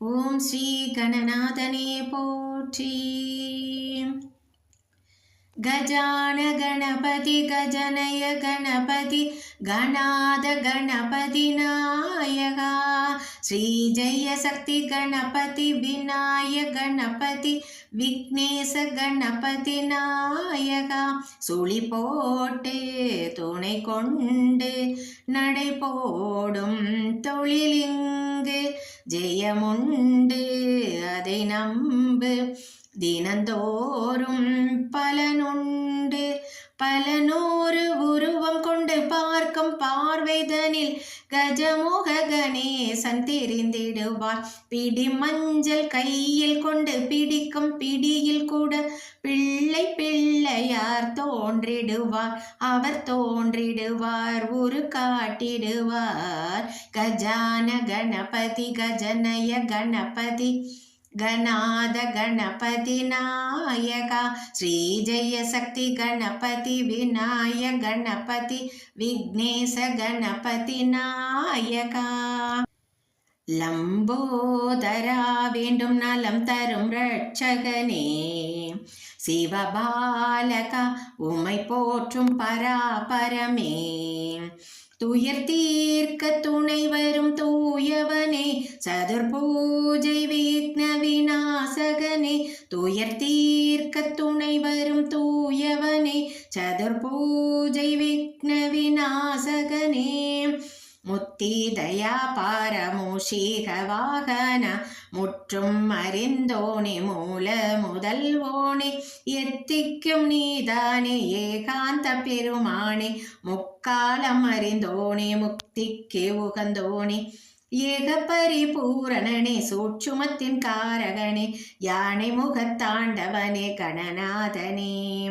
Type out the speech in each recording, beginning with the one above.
ஓம் ஸ்ரீ கணநாதனே போற்றி गजान गणपति गजनय गणपति गणाद गणपति नायका श्रीजयशक्ति गणपति विनाय गणपति விக்னேச கணபதி நாயகா சுழி போட்டு துணை கொண்டு நடை போடும் தொழிலிங்கு ஜெயமுண்டு அதை நம்பு. தினந்தோறும் பலனுண்டு. பல நூறு உருவம் கொண்டு பார்க்கும் பார்வைதனில் கஜமுக கணேசன் தெரிந்திடுவார். பிடி மஞ்சள் கையில் கொண்டு பிடிக்கும் பிடியில் கூட தோன்றிடுவார் அவர் தோன்றிடுவார் உரு காட்டிடுவார் கஜான கணபதி கஜனய கணபதி गणाद गणपति नायका श्रीजयशक्ति गणपति विनाय गणपति विघ्नेश गणपति नायका லம்போதரா வேண்டும் நலம் தரும் ரட்சகனே சிவபாலகா உமை போற்றும் பராபரமே. துயர் தீர்க்க துணை வரும் தூயவனே. சதுர் பூஜை விக்ன விநாசகனே. துயர் தீர்க்க துணை வரும் தூயவனே. சதுர் பூஜை விக்ன விநாசகனே. முத்தி பாரமூஷீக வாகன முற்றும் அறிந்தோனே மூல முதல்வோனே எத்திக்கும் நீதானே ஏகாந்த பெருமானே முக்காலம் அறிந்தோனே முக்திக்கு உகந்தோனே. एक परिपूरणे सूक्षुमति कारगणे याणि मुखताण्डवने गणनादने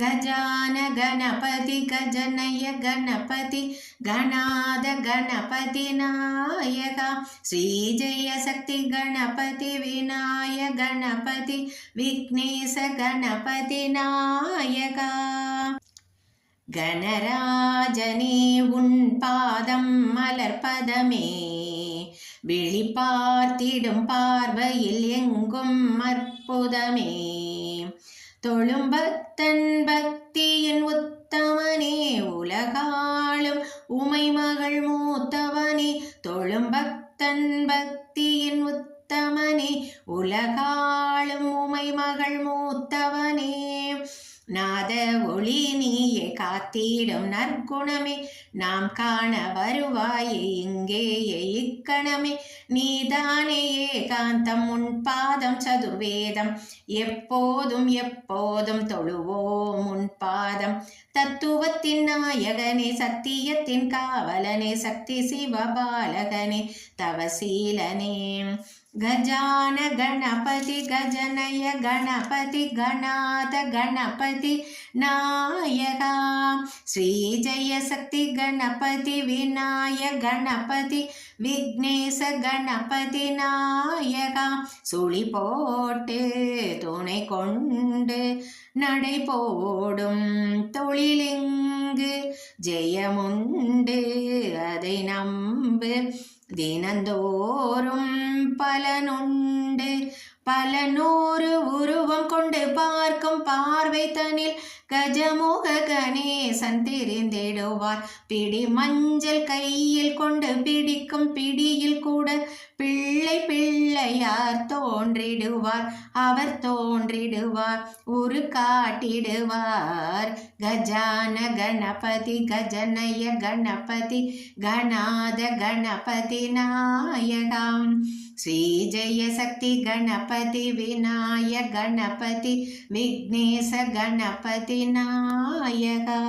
गजानगणपति गजनय गणपति गणाद गणपति नायका श्रीजयशक्ति गणपति विनाय गणपति विघ्नेश गणपति नायगराजने उन् पादं मलर्पदमे மலர்பதமே விழி பார்த்திடும் பார்வையில் எங்கும் அற்புதமே. தொழும் பக்தன் பக்தியின் உத்தமனே உலகாளும் உமை மகள் மூத்தவனே தொழும் பக்தன் பக்தியின் உத்தமனே உலகாளும் உமை மகள் மூத்தவனே. நாத ஒளி நீயே காத்திடும் நற்குணமே. நாம் காண வருவாயே இங்கேயே இக்கணமே நீதானே ஏகாந்தம் உன் பாதம் சதுர்வேதம். எப்போதும் எப்போதும் தொழுவோம் உன் பாதம். தத்துவத்தின் நாயகனே சத்தியத்தின் காவலனே சக்தி சிவபாலகனே தவசீலனே. गजान गणपति गजनय गणपति गणाथ गणपति नायका श्रीजयशक्ति गणपति विनायक गणपति விக்னேச கணபதி நாயகா சுழி போட்டு துணை கொண்டு நடை போடும் தொழிலிங்கு ஜெயமுண்டு அதை நம்பு தினந்தோறும் பலனுண்டு. பல நூறு உருவம் கொண்டு பார்க்கும் பார்வை தனில் கஜமுக கணேசன் தெரிந்திடுவார். பிடி மஞ்சள் கையில் கொண்டு பிடிக்கும் பிடியில் கூட பிள்ளை பிள்ளை உடையார் தோன்றிடுவார்? அவர் தோன்றிடுவார். உரு காட்டிடுவார். கஜான கணபதி கஜனய கணபதி கணாத கணபதி நாயகாம். ஸ்ரீ ஜெயசக்தி கணபதி விநாய கணபதி விக்னேச கணபதி நாயகா